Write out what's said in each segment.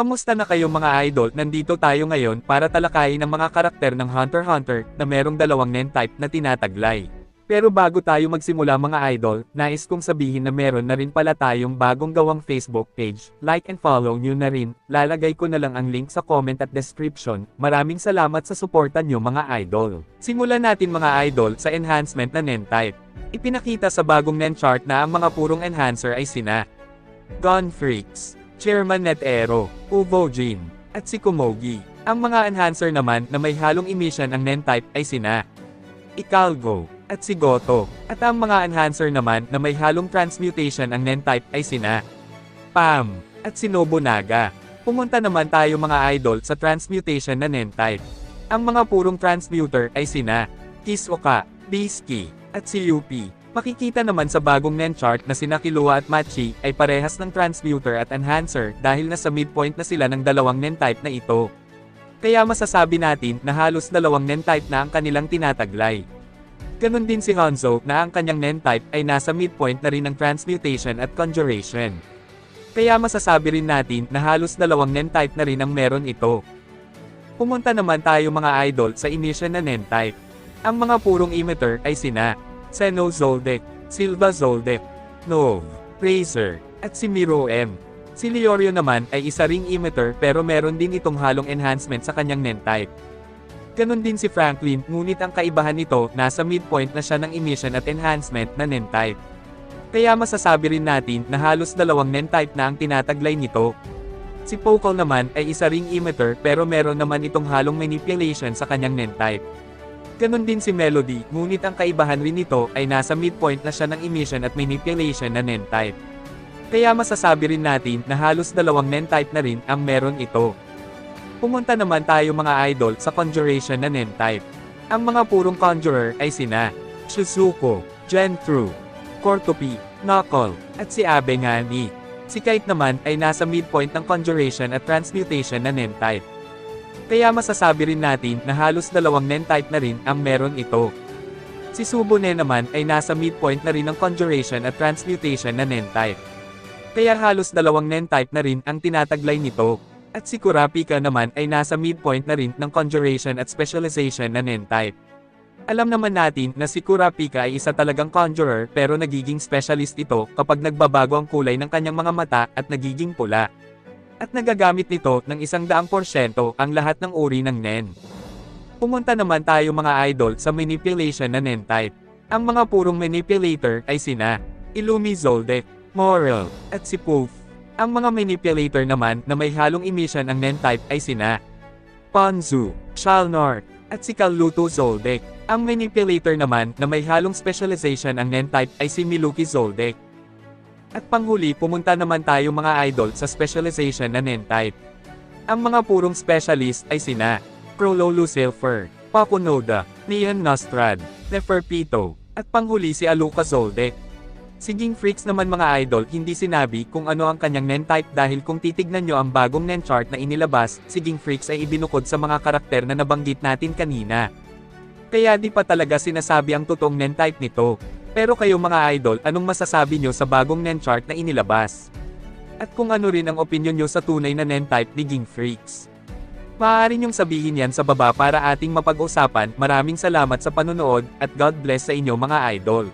Kamusta na kayo mga idol? Nandito tayo ngayon para talakayin ang mga karakter ng Hunter Hunter na merong dalawang nen type na tinataglay. Pero bago tayo magsimula mga idol, nais kong sabihin na meron na rin pala tayong bagong gawang Facebook page. Like and follow nyo na rin, lalagay ko na lang ang link sa comment at description. Maraming salamat sa suporta nyo mga idol. Simulan natin mga idol sa enhancement na nen type. Ipinakita sa bagong nen chart na ang mga purong enhancer ay sina Gun Freaks, Chairman Netero, Uvo Jin, at si Kumogi. Ang mga enhancer naman na may halong emission ang nen type ay sina Ikalgo, at si Goto. At ang mga enhancer naman na may halong transmutation ang nen type ay sina Pam, at si Nobunaga. Pumunta naman tayo mga idol sa transmutation na nen type. Ang mga purong transmuter ay sina Kisoka, Bisky, at si Yupi. Makikita naman sa bagong nen chart na sina Killua at Machi ay parehas ng transmuter at enhancer dahil nasa midpoint na sila ng dalawang nen type na ito. Kaya masasabi natin na halos dalawang nen type na ang kanilang tinataglay. Ganon din si Hanzo na ang kanyang nen type ay nasa midpoint na rin ng transmutation at conjuration. Kaya masasabi rin natin na halos dalawang nen type na rin ang meron ito. Pumunta naman tayo mga idol sa emission na nen type. Ang mga purong emitter ay sina Seno Zoldyck, Silva Zoldyck, Nov, Razer, at si Miro M. Si Leorio naman ay isa ring emitter pero meron din itong halong enhancement sa kanyang nen type. Ganon din si Franklin, ngunit ang kaibahan nito, nasa midpoint na siya ng emission at enhancement na nen type. Kaya masasabi rin natin na halos dalawang nen type na ang tinataglay nito. Si Pocal naman ay isa ring emitter pero meron naman itong halong manipulation sa kanyang nen type. Ganon din si Melody, ngunit ang kaibahan rin nito ay nasa midpoint na siya ng emission at manipulation na nen type. Kaya masasabi rin natin na halos dalawang nen type na rin ang meron ito. Pumunta naman tayo mga idol sa conjuration na nen type. Ang mga purong conjurer ay sina Shizuko, Gentru, Cortopi, Knuckle, at si Abe Ngani. Si Kite naman ay nasa midpoint ng conjuration at transmutation na nen type. Kaya masasabi rin natin na halos dalawang nen type na rin ang meron ito. Si Subone naman ay nasa midpoint na rin ng conjuration at transmutation na nen type. Kaya halos dalawang nen type na rin ang tinataglay nito. At si Kurapika naman ay nasa midpoint na rin ng conjuration at specialization na nen type. Alam naman natin na si Kurapika ay isa talagang conjurer pero nagiging specialist ito kapag nagbabago ang kulay ng kanyang mga mata at nagiging pula. At nagagamit nito ng isang daang porsyento ang lahat ng uri ng NEN. Pumunta naman tayo mga idol sa manipulation na NEN type. Ang mga purong manipulator ay sina Illumi Zoldyck, Moral, at si Poof. Ang mga manipulator naman na may halong emission ang NEN type ay sina Ponzu, Shalnor, at si Kaluto Zoldyck. Ang manipulator naman na may halong specialization ang NEN type ay si Miluki Zoldyck. At panghuli pumunta naman tayo mga idol sa specialization na NEN type. Ang mga purong specialist ay sina Crollo Lucifer, Pakunoda, Neon Nostrad, Neferpito, at panghuli si Aluka Zoldyck. Siging freaks naman mga idol hindi sinabi kung ano ang kanyang NEN type dahil kung titignan nyo ang bagong NEN chart na inilabas, Siging freaks ay ibinukod sa mga karakter na nabanggit natin kanina. Kaya di pa talaga sinasabi ang totoong NEN type nito. Pero kayo mga idol, anong masasabi nyo sa bagong NEN chart na inilabas? At kung ano rin ang opinion nyo sa tunay na NEN type ni Ging Freaks? Maaari nyong sabihin yan sa baba para ating mapag-usapan. Maraming salamat sa panonood, at God bless sa inyo mga idol.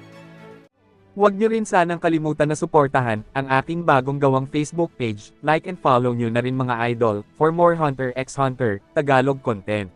Huwag nyo rin sanang kalimutan na suportahan ang aking bagong gawang Facebook page, like and follow nyo na rin mga idol, for more Hunter x Hunter, Tagalog content.